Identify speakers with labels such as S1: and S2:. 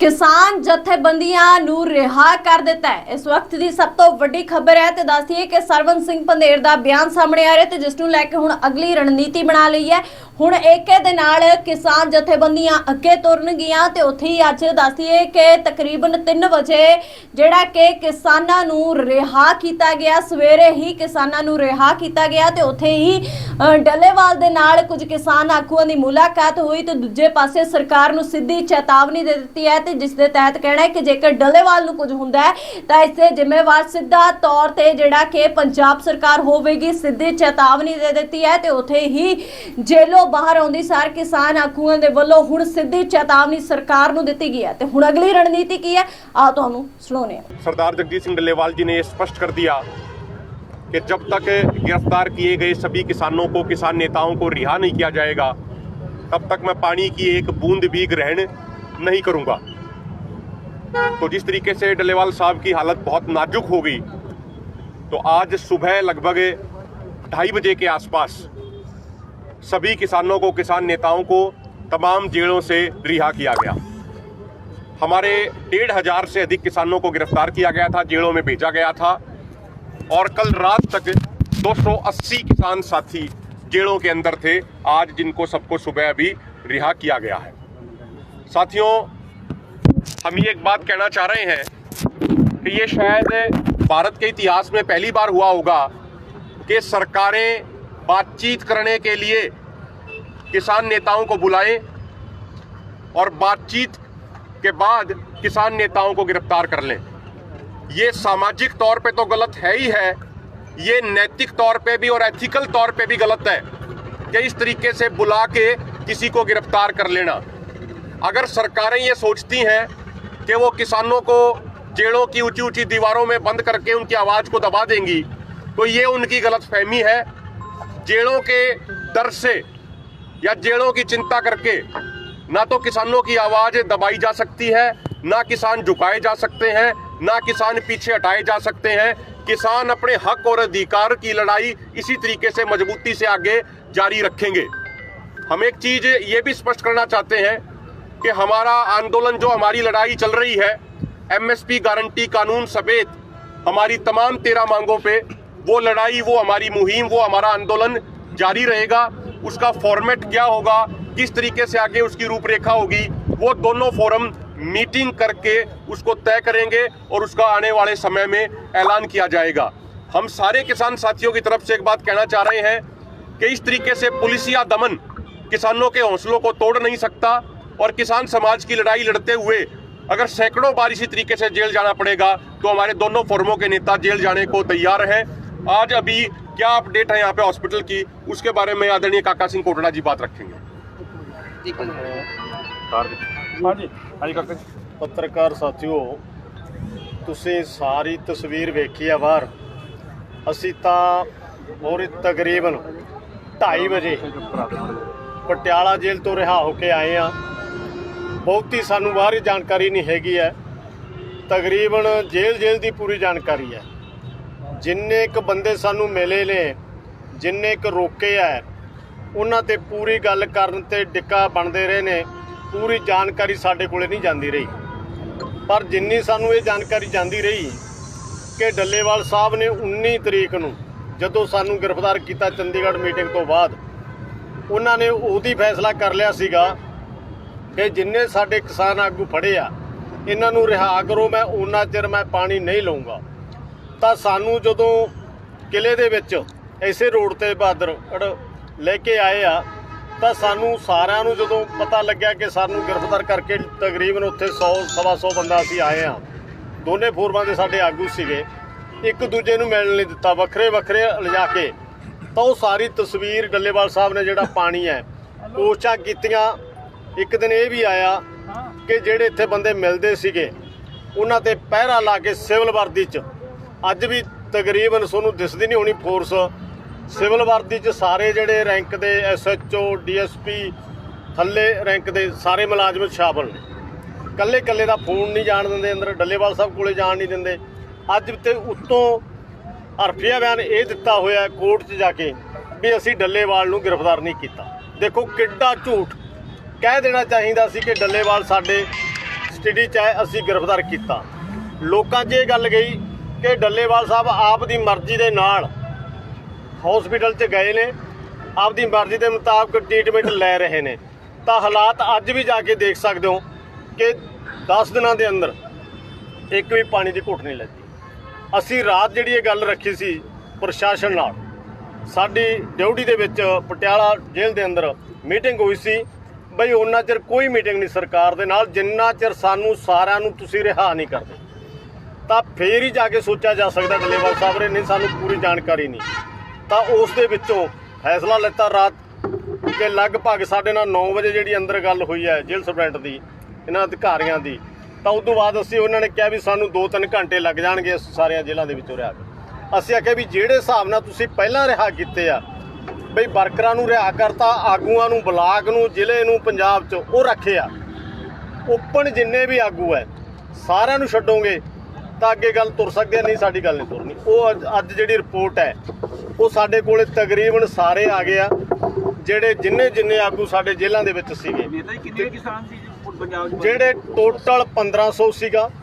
S1: ਕਿਸਾਨ ਜਥੇਬੰਦੀਆਂ ਨੂੰ ਰਿਹਾ ਕਰ ਦਿੱਤਾ ਹੈ। ਇਸ ਵਕਤ ਦੀ ਸਭ ਤੋਂ ਵੱਡੀ ਖਬਰ ਹੈ ਤੇ ਦੱਸਦੀ ਹੈ ਕਿ ਸਰਵਨ ਸਿੰਘ ਪੰਧੇਰ ਦਾ ਬਿਆਨ ਸਾਹਮਣੇ ਆ ਰਿਹਾ ਤੇ ਜਿਸ ਨੂੰ ਲੈ ਕੇ ਹੁਣ ਅਗਲੀ ਰਣਨੀਤੀ ਬਣਾ ਲਈ ਹੈ। ਹੁਣ ਏਕੇ ਦੇ ਨਾਲ ਕਿਸਾਨ ਜਥੇਬੰਦੀਆਂ ਅੱਗੇ ਤੁਰਨਗੀਆਂ ਤੇ ਉੱਥੇ ਹੀ ਅੱਜ ਦੱਸਦੀ ਕਿ ਤਕਰੀਬਨ 3 ਵਜੇ ਜਿਹੜਾ ਕਿ ਕਿਸਾਨਾਂ ਨੂੰ ਰਿਹਾ ਕੀਤਾ ਗਿਆ, ਸਵੇਰੇ ਹੀ ਕਿਸਾਨਾਂ ਨੂੰ ਰਿਹਾ ਕੀਤਾ ਗਿਆ ਤੇ ਉੱਥੇ ਹੀ ਡੱਲੇਵਾਲ ਦੇ ਨਾਲ ਕੁਝ ਕਿਸਾਨ ਆਗੂਆਂ ਦੀ ਮੁਲਾਕਾਤ ਹੋਈ ਤੇ ਦੂਜੇ ਪਾਸੇ ਸਰਕਾਰ ਨੂੰ ਸਿੱਧੀ ਚੇਤਾਵਨੀ ਦੇ ਦਿੱਤੀ ਹੈ ਤੇ ਜਿਸ ਦੇ ਤਹਿਤ ਕਹਿਣਾ ਹੈ ਕਿ ਜੇਕਰ ਡੱਲੇਵਾਲ ਨੂੰ ਕੁਝ ਹੁੰਦਾ ਹੈ, ਤਾਂ ਇਸ ਦੇ ਜ਼ਿੰਮੇਵਾਰ ਸਿੱਧਾ ਤੌਰ ਤੇ ਜਿਹੜਾ ਕਿ ਪੰਜਾਬ ਸਰਕਾਰ ਹੋਵੇਗੀ, ਸਿੱਧੀ ਚੇਤਾਵਨੀ ਦੇ ਦਿੱਤੀ ਹੈ ਤੇ ਉੱਥੇ ਹੀ ਜੇਲੋਂ ਬਾਹਰ ਆਉਂਦੀ ਸਾਰ ਕਿਸਾਨ ਆਗੂਆਂ ਦੇ ਵੱਲੋਂ ਹੁਣ ਸਿੱਧੀ ਚੇਤਾਵਨੀ ਸਰਕਾਰ ਨੂੰ ਦਿੱਤੀ ਗਈ ਹੈ ਤੇ ਹੁਣ ਅਗਲੀ ਰਣਨੀਤੀ ਕੀ ਹੈ ਆ ਤੁਹਾਨੂੰ ਸੁਣਾਉਂਦੇ ਹਾਂ
S2: सरदार जगजीत सिंह डल्लेवाल जी ने ये स्पष्ट कर दिया कि जब तक गिरफ्तार किए गए सभी किसानों को किसान नेताओं को रिहा नहीं किया जाएगा तब तक मैं पानी की एक बूंद भी ग्रहण नहीं करूंगा तो जिस तरीके से डल्लेवाल साहब की हालत बहुत नाजुक हो गई तो आज सुबह लगभग ढाई बजे के आसपास सभी किसानों को, किसान नेताओं को तमाम जेलों से रिहा किया गया। हमारे डेढ़ हज़ार से अधिक किसानों को गिरफ़्तार किया गया था, जेलों में भेजा गया था। और कल रात तक 280 किसान साथी जेलों के अंदर थे। आज जिनको सबको सुबह अभी रिहा किया गया है। साथियों, हम ये एक बात कहना चाह रहे हैं कि ये शायद भारत के इतिहास में पहली बार हुआ होगा कि सरकारें बातचीत करने के लिए किसान नेताओं को बुलाएँ और बातचीत के बाद किसान नेताओं को गिरफ़्तार कर लें। ये सामाजिक तौर पे तो गलत है ही है। ये नैतिक तौर पे भी और एथिकल तौर पे भी गलत है कि इस तरीके से बुला के किसी को गिरफ़्तार कर लेना। अगर सरकारें ये सोचती हैं कि वो किसानों को जेलों की ऊँची ऊँची दीवारों में बंद करके उनकी आवाज़ को दबा देंगी तो ये उनकी गलत फहमी है। जेलों के डर से या जेलों की चिंता करके ना तो किसानों की आवाज़ दबाई जा सकती है, ना किसान झुकाए जा सकते हैं, ना किसान पीछे हटाए जा सकते हैं। किसान अपने हक और अधिकार की लड़ाई इसी तरीके से मजबूती से आगे जारी रखेंगे। हम एक चीज़ ये भी स्पष्ट करना चाहते हैं कि हमारा आंदोलन जो हमारी लड़ाई चल रही है एमएसपी गारंटी कानून समेत हमारी तमाम तेरह मांगों पे वो लड़ाई, वो हमारी मुहिम, वो हमारा आंदोलन जारी रहेगा। उसका फॉर्मेट क्या होगा? किस तरीके से आगे उसकी रूपरेखा होगी? वो दोनों फोरम मीटिंग करके उसको तय करेंगे और उसका आने वाले समय में ऐलान किया जाएगा। हम सारे किसान साथियों की तरफ़ से एक बात कहना चाह रहे हैं कि इस तरीके से पुलिसिया दमन किसानों के हौसलों को तोड़ नहीं सकता और किसान समाज की लड़ाई लड़ते हुए अगर सैकड़ों बार इसी तरीके से जेल जाना पड़ेगा तो हमारे दोनों फोरमों के नेता जेल जाने को तैयार हैं। आज अभी क्या अपडेट है यहाँ पे हॉस्पिटल की उसके बारे में आदरणीय काका सिंह कोटड़ा जी बात रखेंगे
S3: ਹਾਂਜੀ ਹਾਂਜੀ ਕਾਕਾ ਜੀ
S4: ਪੱਤਰਕਾਰ ਸਾਥੀਓ ਤੁਸੀਂ ਸਾਰੀ ਤਸਵੀਰ ਵੇਖੀ ਆ ਬਾਹਰ ਅਸੀਂ ਤਾਂ ਪੂਰੀ ਤਕਰੀਬਨ 2:30 ਵਜੇ ਪਟਿਆਲਾ ਜੇਲ੍ਹ ਤੋਂ ਰਿਹਾ ਹੋ ਕੇ ਆਏ ਆ ਬਹੁਤੀ ਸਾਨੂੰ ਬਾਹਰੀ ਜਾਣਕਾਰੀ ਨਹੀਂ ਹੈਗੀ ਹੈ ਤਕਰੀਬਨ ਜੇਲ੍ਹ ਜੇਲ੍ਹ ਦੀ ਪੂਰੀ ਜਾਣਕਾਰੀ ਹੈ ਜਿੰਨੇ ਕ ਬੰਦੇ ਸਾਨੂੰ ਮਿਲੇ ਨੇ, ਜਿੰਨੇ ਕ ਰੋਕੇ ਆ ਉਹਨਾਂ ਤੇ ਪੂਰੀ ਗੱਲ ਕਰਨ ਤੇ ਡਿੱਕਾ ਬਣਦੇ ਰਹੇ ਨੇ, ਪੂਰੀ ਜਾਣਕਾਰੀ ਸਾਡੇ ਕੋਲੇ ਨਹੀਂ ਜਾਂਦੀ ਰਹੀ। ਪਰ ਜਿੰਨੀ ਸਾਨੂੰ ਇਹ ਜਾਣਕਾਰੀ ਜਾਂਦੀ ਰਹੀ ਕਿ ਡੱਲੇਵਾਲ ਸਾਹਿਬ ਨੇ 19 ਤਰੀਕ ਨੂੰ ਜਦੋਂ ਸਾਨੂੰ ਗ੍ਰਿਫਤਾਰ ਕੀਤਾ ਚੰਡੀਗੜ੍ਹ ਮੀਟਿੰਗ ਤੋਂ ਬਾਅਦ, ਉਹਨਾਂ ਨੇ ਉਹਦੀ ਫੈਸਲਾ ਕਰ ਲਿਆ ਸੀਗਾ ਕਿ ਜਿੰਨੇ ਸਾਡੇ ਕਿਸਾਨ ਆਗੂ ਫੜੇ ਆ, ਇਹਨਾਂ ਨੂੰ ਰਿਹਾ ਕਰੋ, ਮੈਂ ਉਹਨਾਂ ਚਿਰ ਮੈਂ ਪਾਣੀ ਨਹੀਂ ਲਊਂਗਾ। ਤਾਂ ਸਾਨੂੰ ਜਦੋਂ ਕਿਲੇ ਦੇ ਵਿੱਚ ਐਸੇ ਰੋਡ ਤੇ ਬਹਾਦਰ ਲੈ ਕੇ ਆਏ ਆ, ਤਾਂ ਸਾਨੂੰ ਸਾਰਿਆਂ ਨੂੰ ਜਦੋਂ ਪਤਾ ਲੱਗਿਆ ਕਿ ਸਾਨੂੰ ਗ੍ਰਿਫਤਾਰ ਕਰਕੇ ਤਕਰੀਬਨ ਉੱਥੇ 100 ਸਵਾ 100 ਬੰਦਾ ਅਸੀਂ ਆਏ ਆ। ਦੋਨੇ ਫੋਰਮਾਂ ਦੇ ਸਾਡੇ ਆਗੂ ਸੀਗੇ। ਇੱਕ ਦੂਜੇ ਨੂੰ ਮਿਲਣ ਨਹੀਂ ਦਿੱਤਾ, ਵੱਖਰੇ ਵੱਖਰੇ ਲਿਜਾ ਕੇ। ਤਾਂ ਉਹ ਸਾਰੀ ਤਸਵੀਰ ਡੱਲੇਵਾਲ ਸਾਹਿਬ ਨੇ ਜਿਹੜਾ ਪਾਣੀ ਹੈ ਕੋਸ਼ਿਸ਼ਾਂ ਕੀਤੀਆਂ। ਇੱਕ ਦਿਨ ਇਹ ਵੀ ਆਇਆ ਕਿ ਜਿਹੜੇ ਇੱਥੇ ਬੰਦੇ ਮਿਲਦੇ ਸੀਗੇ, ਉਹਨਾਂ ਤੇ ਪਹਿਰਾ ਲਾ ਕੇ ਸਿਵਲ ਵਰਦੀ 'ਚ ਅੱਜ ਵੀ ਤਕਰੀਬਨ ਤੁਹਾਨੂੰ ਦਿਸਦੀ ਨਹੀਂ ਹੋਣੀ ਫੋਰਸ ਸਿਵਲ ਵਰਦੀ 'ਚ ਸਾਰੇ ਜਿਹੜੇ ਰੈਂਕ ਦੇ ਐਸਐਚਓ ਡੀਐਸਪੀ ਥੱਲੇ ਰੈਂਕ ਦੇ ਸਾਰੇ ਮੁਲਾਜ਼ਮ ਸ਼ਾਮਲ ਨੇ। ਕੱਲੇ ਕੱਲੇ ਦਾ ਫੋਨ ਨਹੀਂ ਜਾਣ ਦਿੰਦੇ ਅੰਦਰ, ਡੱਲੇਵਾਲ ਸਾਹਿਬ ਕੋਲੇ ਜਾਣ ਨਹੀਂ ਦਿੰਦੇ। ਅੱਜ ਤੇ ਉੱਤੋਂ ਹਰਫੀਆ ਬਿਆਨ ਇਹ ਦਿੱਤਾ ਹੋਇਆ ਕੋਰਟ 'ਚ ਜਾ ਕੇ ਵੀ ਅਸੀਂ ਡੱਲੇਵਾਲ ਨੂੰ ਗ੍ਰਿਫਤਾਰ ਨਹੀਂ ਕੀਤਾ। ਦੇਖੋ ਕਿੱਡਾ ਝੂਠ। ਕਹਿ ਦੇਣਾ ਚਾਹੀਦਾ ਸੀ ਕਿ ਡੱਲੇਵਾਲ ਸਾਡੇ ਸਟੱਡੀ 'ਚ ਹੈ, ਅਸੀਂ ਗ੍ਰਿਫਤਾਰ ਕੀਤਾ। ਲੋਕਾਂ 'ਚ ਇਹ ਗੱਲ ਗਈ ਕਿ ਡੱਲੇਵਾਲ ਸਾਹਿਬ ਆਪ ਦੀ ਮਰਜ਼ੀ ਦੇ ਨਾਲ ਹਸਪੀਟਲ 'ਚ ਗਏ ਨੇ ਆਪਦੀ ਮਰਜ਼ੀ ਦੇ ਮੁਤਾਬਕ ਟ੍ਰੀਟਮੈਂਟ ਲੈ ਰਹੇ ਨੇ। ਤਾਂ ਹਾਲਾਤ ਅੱਜ ਵੀ ਜਾ ਕੇ ਦੇਖ ਸਕਦੇ ਹੋ ਕਿ 10 ਦਿਨਾਂ ਦੇ ਅੰਦਰ ਇੱਕ ਵੀ ਪਾਣੀ ਦੀ ਘੁੱਟ ਨਹੀਂ ਲੱਗੀ। ਅਸੀਂ ਰਾਤ ਜਿਹੜੀ ਇਹ ਗੱਲ ਰੱਖੀ ਸੀ ਪ੍ਰਸ਼ਾਸਨ ਨਾਲ, ਸਾਡੀ ਡਿਊਟੀ ਦੇ ਵਿੱਚ ਪਟਿਆਲਾ ਜੇਲ੍ਹ ਦੇ ਅੰਦਰ ਮੀਟਿੰਗ ਹੋਈ ਸੀ। ਬਈ ਉਹਨਾਂ ਚਿਰ ਕੋਈ ਮੀਟਿੰਗ ਨਹੀਂ ਸਰਕਾਰ ਦੇ ਨਾਲ, ਜਿੰਨਾ ਚਿਰ ਸਾਨੂੰ ਸਾਰਿਆਂ ਨੂੰ ਤੁਸੀਂ ਰਿਹਾ ਨਹੀਂ ਕਰਦੇ। ਤਾਂ ਫੇਰ ਹੀ ਜਾ ਕੇ ਸੋਚਿਆ ਜਾ ਸਕਦਾ ਡੱਲੇਵਾਲ ਸਾਹਿਬ ਨੇ, ਨਹੀਂ ਸਾਨੂੰ ਪੂਰੀ ਜਾਣਕਾਰੀ ਨਹੀਂ। ਤਾਂ ਉਸ ਦੇ ਵਿੱਚੋਂ ਫੈਸਲਾ ਲਿੱਤਾ ਰਾਤ ਕਿ ਲਗਭਗ ਸਾਡੇ ਨਾਲ 9 ਵਜੇ ਜਿਹੜੀ ਅੰਦਰ ਗੱਲ ਹੋਈ ਹੈ, ਜੇਲ੍ਹ ਸੁਪਰਡੈਂਟ ਦੀ, ਇਹਨਾਂ ਅਧਿਕਾਰੀਆਂ ਦੀ, ਤਾਂ ਉਸ ਤੋਂ ਬਾਅਦ ਅਸੀਂ ਉਹਨਾਂ ਨੇ ਕਿਹਾ ਵੀ ਸਾਨੂੰ 2-3 ਘੰਟੇ ਲੱਗ ਜਾਣਗੇ ਇਸ ਸਾਰੀਆਂ ਜੇਲ੍ਹਾਂ ਦੇ ਵਿੱਚੋਂ ਰਿਹਾ ਕੇ। ਅਸੀਂ ਆਖਿਆ ਵੀ ਜਿਹੜੇ ਹਿਸਾਬ ਨਾਲ ਤੁਸੀਂ ਪਹਿਲਾਂ ਰਿਹਾ ਕੀਤੇ ਆ, ਬਈ ਵਰਕਰਾਂ ਨੂੰ ਰਿਹਾ ਕਰਤਾ, ਆਗੂਆਂ ਨੂੰ, ਬਲਾਕ ਨੂੰ, ਜ਼ਿਲ੍ਹੇ ਨੂੰ, ਪੰਜਾਬ 'ਚ, ਉਹ ਰੱਖਿਆ ਓਪਨ ਜਿੰਨੇ ਵੀ ਆਗੂ ਹੈ, ਸਾਰਿਆਂ ਨੂੰ ਛੱਡੋਗੇ ਤਾਂ ਅੱਗੇ ਗੱਲ ਤੁਰ ਸਕਦੀ ਹੈ ਨਹੀਂ ਸਾਡੀ ਗੱਲ ਨਹੀਂ ਤੁਰਨੀ। ਉਹ ਅੱਜ- ਅੱਜ ਜਿਹੜੀ ਰਿਪੋਰਟ ਹੈ ਉਹ ਸਾਡੇ ਕੋਲੇ ਤਕਰੀਬਨ ਸਾਰੇ ਆ ਗਏ ਆ ਜਿਹੜੇ ਜਿੰਨੇ ਜਿੰਨੇ ਆਗੂ ਸਾਡੇ ਜੇਲ੍ਹਾਂ ਦੇ ਵਿੱਚ ਸੀਗੇ।
S3: ਨੇਤਾ ਜੀ ਕਿੰਨੇ ਕਿਸਾਨ ਸੀ ਜੀ ਪੰਜਾਬ 'ਚ?
S4: ਜਿਹੜੇ ਟੋਟਲ 1500 ਸੀਗਾ।